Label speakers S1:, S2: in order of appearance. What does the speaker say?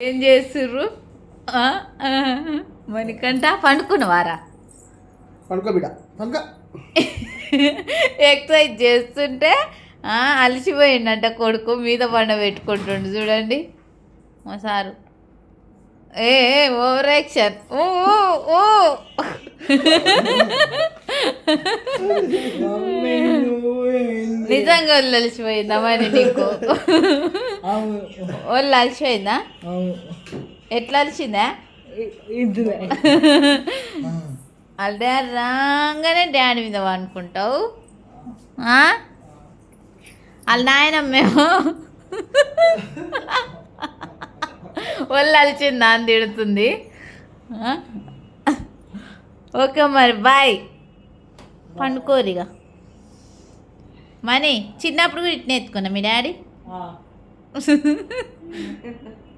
S1: ఏం చేస్తుర్రు? మణికంట పండుకున్నవారా
S2: పడుకో బిడ్డ పడుకో.
S1: ఎక్సర్సైజ్ చేస్తుంటే అలసిపోయిండంట కొడుకు మీద పండ పెట్టుకుంటుండు చూడండి. మా సారు. ఏ ఓవర్ యాక్షన్ ఓ ఓ? నిజంగా ఒళ్ళు అలసిపోయిందా మరి నీకు? ఒళ్ళు అలసిపోయిందా ఎట్లా అలసిందా డాడీ రాగానే డాడీ మీద అనుకుంటావు వాళ్ళ నాయనమ్మేమో. ఒళ్ళు అలిచిందా అని తిడుతుంది? ఓకే మరి బాయ్. పండుకోరిగా. మనీ చిన్నప్పుడు కూడా ఇట్నే ఎత్తుకున్నా మీ డాడీ?